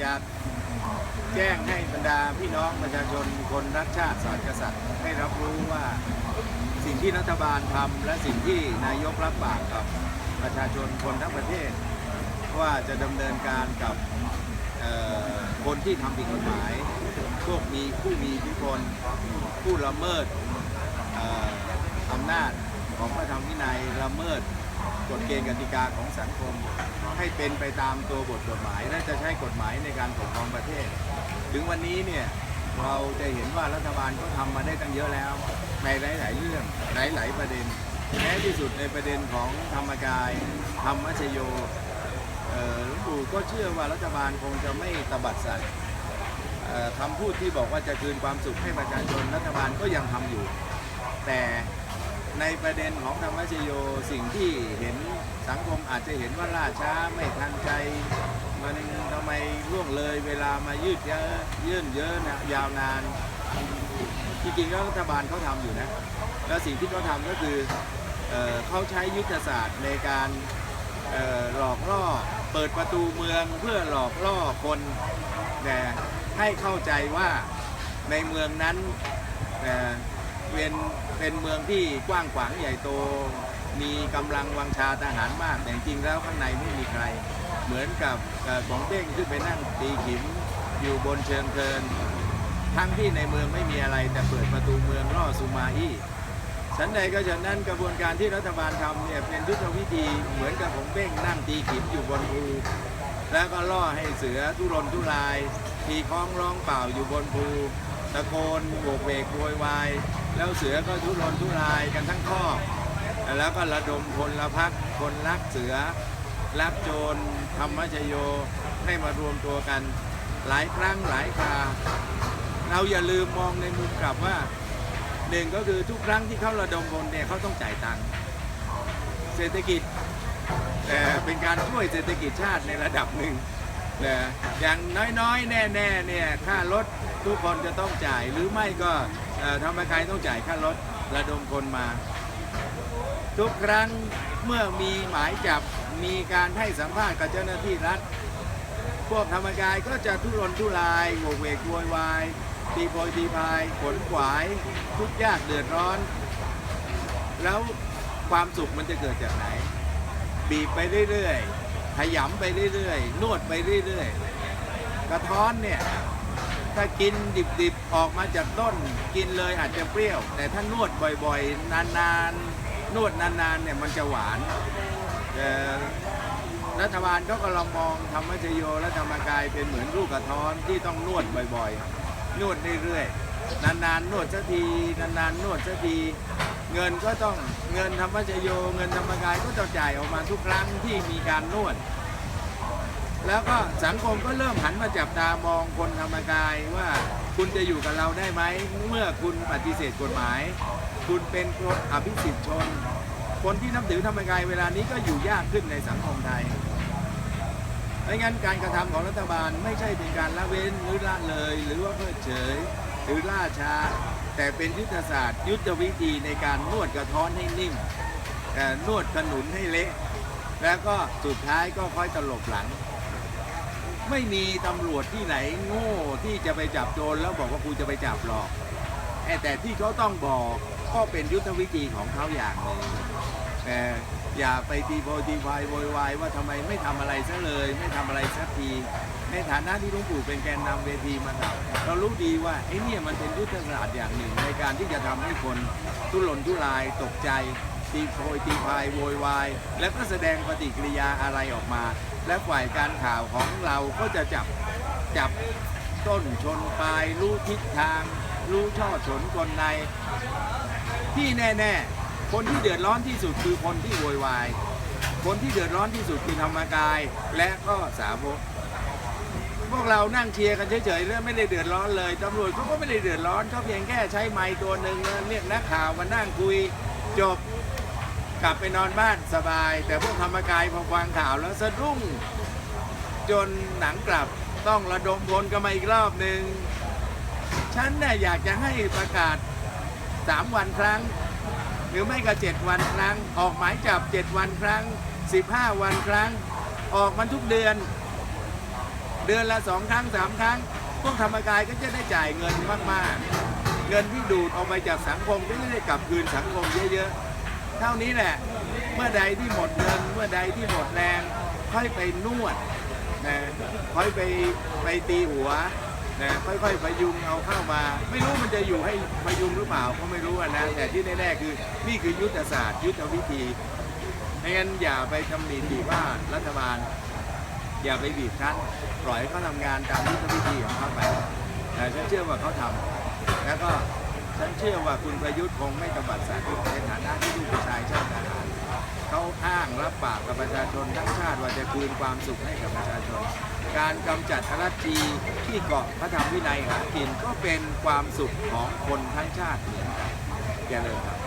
อยากแจ้งให้บรรดาพี่น้องประชาชนคนรักชาติศาสตร์กษัตริย์ให้รับรู้ว่าสิ่งที่รัฐบาลทำและสิ่งที่นายกรับปากกับประชาชนคนทั้งประเทศ ว่าจะดำเนินการกับคนที่ทำผิดกฎหมายพวกมีผู้มีอิทธิพลผู้ละเมิดเอ่ออำนาจของพระธรรมวินัยละเมิด กฎเกณฑ์กติกาของสังคม ให้เป็นไปตามตัวบทกฎหมายและจะใช้กฎหมายในการปกครองประเทศ ถึงวันนี้เนี่ยเราจะเห็นว่ารัฐบาลก็ทำมาได้ตั้งเยอะแล้ว ในหลาย ๆ เรื่องหลาย ๆ ประเด็นแม้ที่สุดในประเด็นของธรรมกาย ธรรมชโยหลวงปู่ก็เชื่อว่ารัฐบาลคงจะไม่ตบัดสัตว์คำพูดที่บอกว่าจะคืนความสุขให้ประชาชนรัฐบาลก็ยังทำอยู่ แต่ ในประเด็นของธรรมชโยสิ่งที่เห็นสังคมอาจจะเห็นว่าล่าช้าไม่ทันใจ มันทำไมล่วงเลยเวลามายืดเยอะยื่นเยอะนะยาวนานจริงๆแล้วรัฐบาลเขาทำอยู่นะ แล้วสิ่งที่เขาทำก็คือเออเขาใช้ยุทธศาสตร์ในการหลอกล่อเปิดประตูเมืองเพื่อหลอกล่อคนแต่ให้เข้าใจว่าในเมืองนั้น เป็นเป็นเมืองที่กว้างขวางใหญ่โต มีกำลังวังชาทหารมาก แต่จริงๆแล้วข้างในไม่มีใคร เหมือนกับของเด้งขึ้นไปนั่งตีขิมอยู่บนเชิงเทิน ทั้งที่ในเมืองไม่มีอะไรแต่เปิดประตูเมืองล่อซูมาอี้ฉันใดก็ฉะนั้นกระบวนการที่รัฐบาลทำเนี่ยเป็นยุทธวิธีเหมือนกับผมเบ้งนั่งตีขิมอยู่บนภูแล้วก็ล่อให้เสือทุรนทุรายตีคล้องร้องเปล่าอยู่บนภู ตะโกนโบกเวกโวยวาย แล้วเสือก็ทุรนทุรายกันทั้งข้อ แล้วก็ระดมพลพักคนรักเสือ รักโจรธรรมชโยให้มารวมตัวกัน หลายครั้งหลายคราเราอย่าลืมมองในมุมกลับว่าหนึ่งก็คือทุกครั้งที่เขาระดมพลเนี่ยเขาต้องจ่ายตังค์เศรษฐกิจเอ่เป็นการช่วยเศรษฐกิจชาติในระดับหนึ่ง นะอย่างน้อยๆ แน่ๆเนี่ยค่ารถทุกคนจะต้องจ่าย หรือไม่ก็เอ่อธรรมกายต้องจ่ายค่ารถระดมคนมา ทุกครั้งเมื่อมีหมายจับมีการให้สัมภาษณ์กับเจ้าหน้าที่รัฐ พวกธรรมกายก็จะทุรนทุรายโวกเวกโวยวายตีโพยตีพายขนขวาย ทุกยากเดือดร้อน แล้วความสุขมันจะเกิดจากไหน บีบไปเรื่อยๆ ขยำไปเรื่อยๆ นวดไปเรื่อยๆ กระท้อนเนี่ย ถ้ากินดิบๆ ออกมาจากต้น กินเลยอาจจะเปรี้ยว แต่ถ้านวดบ่อยๆ นานๆ นวดนานๆ เนี่ยมันจะหวานรัฐบาลเขาก็ลองมองธรรมชโยและธรรมกายเป็นเหมือนลูกกระท้อนที่ต้องนวดบ่อยๆ นวดเรื่อยๆ นานๆ นวดสักที นานๆ นวดสักที เงินก็ต้องเงินธรรมชโยเงินธรรมกายก็ต้องจ่ายออกมาทุกครั้งที่มีการนวด แล้วก็สังคมก็เริ่มหันมาจับตามองคนธรรมกายว่าคุณจะอยู่กับเราได้ไหมเมื่อคุณปฏิเสธกฎหมาย คุณเป็นคนอภิสิทธิชน คนที่นับถือธรรมกายเวลานี้ก็อยู่ยากขึ้นในสังคมไทยไม่งั้นการกระทำของรัฐบาลไม่ใช่เป็นการละเว้นหรือละเลย หรือว่าเพิกเฉย หรือล่าช้า แต่เป็นยุทธศาสตร์ยุทธวิธีในการนวดกระท้อนให้นิ่มเอ่นวดขนุนให้เละ แล้วก็สุดท้ายก็ค่อยตลบหลัง ไม่มีตำรวจที่ไหนโง่ที่จะไปจับโจรแล้วบอกว่ากูจะไปจับหรอกไอแต่ที่เขาต้องบอกก็เป็นยุทธวิธีของเขาอย่างหนึ่งแต่อย่าไปตีโพตีพายโวยวายว่าทำไมไม่ทำอะไรซะเลย ไม่ทำอะไรสักที ในฐานะที่หลวงปู่เป็นแกนนำเวทีมาตลอดเรารู้ดีว่าไอ้เนี่ยมันเป็นยุทธศาสตร์อย่างหนึ่ง ในการที่จะทำให้คนทุรนทุรายตกใจ ตีโพยตีพายโวยวาย และก็แสดงปฏิกิริยาอะไรออกมา และฝ่ายการข่าวของเราก็จะจับจับต้นชนปลายรู้ทิศทาง รู้ช่อฉนกลใน ที่แน่ ๆ คนที่เดือดร้อนที่สุดคือคนที่โวยวายคนที่เดือดร้อนที่สุดคือธรรมกายและก็สาวก วกเรานั่งเชียร์กันเฉยๆแล้วไม่ได้เดือดร้อนเลยตำรวจเขาก็ไม่ได้เดือดร้อนเขาเพียงแค่ใช้ไม้ตัวหนึ่งเรียกนักข่าวมานั่งคุยจบกลับไปนอนบ้านสบาย แต่พวกธรรมกายพอฟังข่าวแล้วสะดุ้งจนหนังกลับต้องระดมพลกันมาอีกรอบหนึ่งฉันเนี่ยอยากจะให้ประกาศ 3 วันครั้ง หรือไม่ก็ 7 วันครั้ง ออกหมายจับ 7 วันครั้ง 15 วันครั้ง ออกมันทุกเดือน เดือนละสองครั้งสามครั้ง พวกธรรมกายก็จะได้จ่ายเงินมากๆ เงินที่ดูดออกไปจากสังคมก็จะได้กลับคืนสังคมเยอะๆ เท่านี้แหละ เมื่อใดที่หมดเงิน เมื่อใดที่หมดแรง ค่อยไปนวดนะค่อยไปไปตีหัวนะค่อยๆพยุงเอาเข้ามา ไม่รู้มันจะอยู่ให้พยุงหรือเปล่าก็ไม่รู้นะแต่ที่แน่ๆคือนี่คือยุทธศาสตร์ ยุทธวิธีไม่งั้นอย่าไปตำหนิดีว่ารัฐบาล อย่าไปบีบคั้นปล่อยให้เขาทำงานตามยุทธวิธีของเขาไปแต่ฉันเชื่อว่าเขาทำแล้วก็ฉันเชื่อว่าคุณประยุทธ์คงไม่ตบัดสัตว์ในฐานะที่ลูกผู้ชายชาติทหารเขาอ้างรับปากกับประชาชนทั้งชาติว่าจะคืนความสุขให้กับประชาชน การกำจัดอรัจีที่เกาะพระธรรมวินัยหากินก็เป็นความสุขของคนทั้งชาติเหมือนกันแกเลยครับ